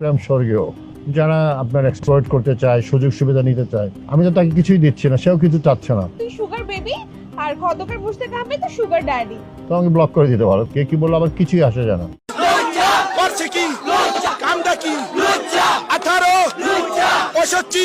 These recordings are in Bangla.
প্রেম স্বর্গীয় যারা আপনার এক্সপ্লয়েট করতে চায় সুযোগ সুবিধা নিতে চায় আমি তো তাকে কিছুই দিচ্ছি না সেও কিছু চাচ্ছে না। তুই সুগার বেবি আর খন্দকার মুশতাক আহমেদ তো সুগার ড্যাডি তো আমাকে ব্লক করে দিতে পারো কে কি বলল আবার কিছুই আসে জানা করছে কি? কামটা কি? আঠারো পঁয়ষট্টি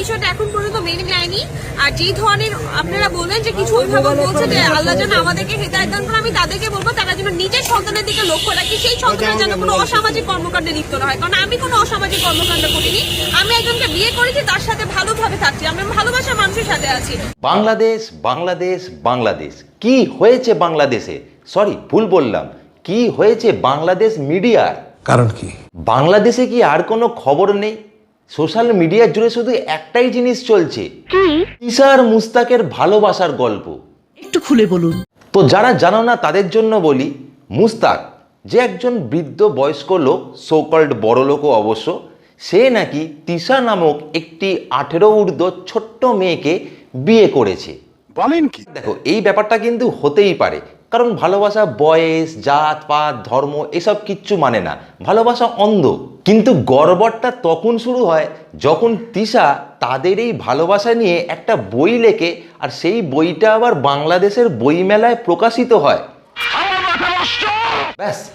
বিষয়টা এখন পর্যন্ত মেনে নেয়নি। আর যে ধরনের আপনারা বলবেন যে কিছু অভিভাবক বলছে যে আল্লাহ যেন আমাদেরকে হেদায়ত দান করে আমি তাদেরকে বলব তারা যেন নিজের সন্তানের দিকে লক্ষ্য রাখি সেই সন্তানের যেন কোনো অসামাজিক কর্মকাণ্ডে লিপ্ত না হয়। কারণ আমি কোনো অসামাজিক কর্মকাণ্ড করিনি। আমি একজনকে বিয়ে করেছি তার সাথে ভালোভাবে থাকছি। আমি ভালোবাসার মানুষের সাথে আছি। বাংলাদেশ বাংলাদেশ বাংলাদেশ। কি হয়েছে বাংলাদেশে? সরি ভুল বললাম। কি হয়েছে বাংলাদেশ মিডিয়ার? কারণ কি? বাংলাদেশে কি আর কোনো খবর নেই? সোশ্যাল মিডিয়া জুড়ে শুধু একটাই জিনিস চলছে। ঈশার মুস্তাকের ভালোবাসার গল্প। একটু খুলে বলুন। তো যারা জানো না তাদের জন্য বলি মুস্তাক যে একজন বৃদ্ধ বয়স্ক লোক সোকল্ড বড় লোকও অবশ্য সে নাকি তিশা নামক একটি আঠেরো ঊর্ধ্ব ছোট্ট মেয়েকে বিয়ে করেছে। বলেন কি? দেখো এই ব্যাপারটা কিন্তু হতেই পারে। কারণ ভালোবাসা বয়স, জাত, পাত, ধর্ম এসব কিচ্ছু মানে না। ভালোবাসা অন্ধ। কিন্তু গড়বড়টা তখন শুরু হয় যখন তিশা তাদের এই ভালোবাসা নিয়ে একটা বই লেখে আর সেই বইটা আবার বাংলাদেশের বইমেলায় প্রকাশিত হয়। ব্যাস,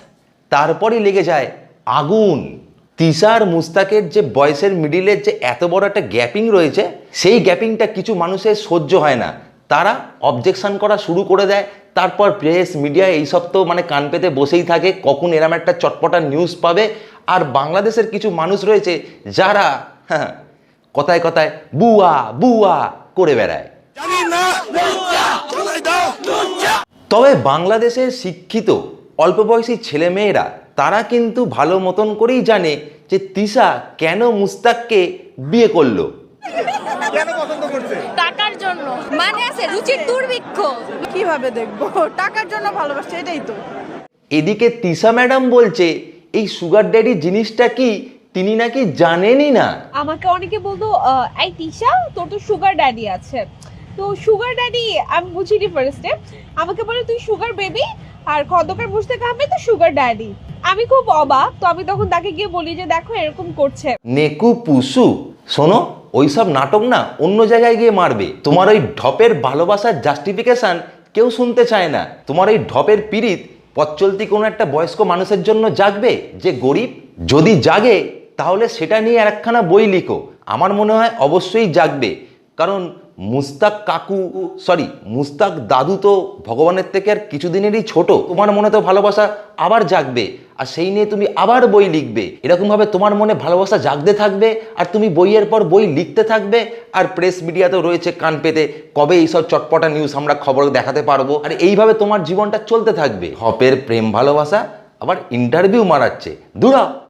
তারপরই লেগে যায় আগুন। তিসার মুস্তাকের যে বয়সের মিডিলের যে এত বড় একটা গ্যাপিং রয়েছে, সেই গ্যাপিংটা কিছু মানুষের সহ্য হয় না। তারা অবজেকশন করা শুরু করে দেয় তারপর প্রেস মিডিয়া এইসব তো মানে কান পেতে বসেই থাকে। কখন এরম একটা চটপটা নিউজ পাবে? আর বাংলাদেশের কিছু মানুষ রয়েছে যারা হ্যাঁ কথায় কথায় বুয়া বুয়া করে বেড়ায়। তবে বাংলাদেশের শিক্ষিত, অল্প বয়সী ছেলেমেয়েরা তারা কিন্তু ভালো মতন করেই জানে যে তিশা কেন মুস্তাককে বিয়ে করল। টাকার জন্য। মানে আছে রুচির দুর্ভিক্ষ। কীভাবে দেখব? টাকার জন্য ভালোবাসছে এটাই তো। এদিকে তিশা ম্যাডাম বলছে এই সুগার ড্যাডি জিনিসটা কি তিনি নাকি জানেনই না? আমাকে অনেকে বলতো এই তিশা তোর তো সুগার ড্যাডি আছে। তো সুগার ড্যাডি আমি বুঝিনি ফার্স্টে আমাকে বলে তুই সুগার বেবি আর খন্দকার মুশতাক আহমেদ তো সুগার ড্যাডি। আমি খুব অবাক তো আমি তখন তাকে গিয়ে বলি যে দেখো এরকম করছে। নেকু পুসু শোনো ওইসব নাটক না অন্য জায়গায় গিয়ে মারবে। তোমার ওই ঢপের ভালোবাসার জাস্টিফিকেশান কেউ শুনতে চায় না। তোমার ওই ঢপের পীড়িত পথ কোনো একটা বয়স্ক মানুষের জন্য জাগবে, যে গরিব যদি জাগে, তাহলে সেটা নিয়ে একখানা বই লিখো। আমার মনে হয় অবশ্যই জাগবে। কারণ মুস্তাক কাকু সরি মুস্তাক দাদু তো ভগবানের থেকে আর কিছুদিনেরই ছোট। তোমার মনে তো ভালোবাসা আবার জাগবে, আর সেই নিয়ে তুমি আবার বই লিখবে। এরকমভাবে তোমার মনে ভালোবাসা জাগতে থাকবে, আর তুমি বইয়ের পর বই লিখতে থাকবে, আর প্রেস মিডিয়াতেও রয়েছে কান পেতে, কবে এইসব চটপটা নিউজ আমরা খবর দেখাতে পারব? আর এইভাবে তোমার জীবনটা চলতে থাকবে। হপের প্রেম ভালোবাসা আবার ইন্টারভিউ মারাচ্ছে। দূরা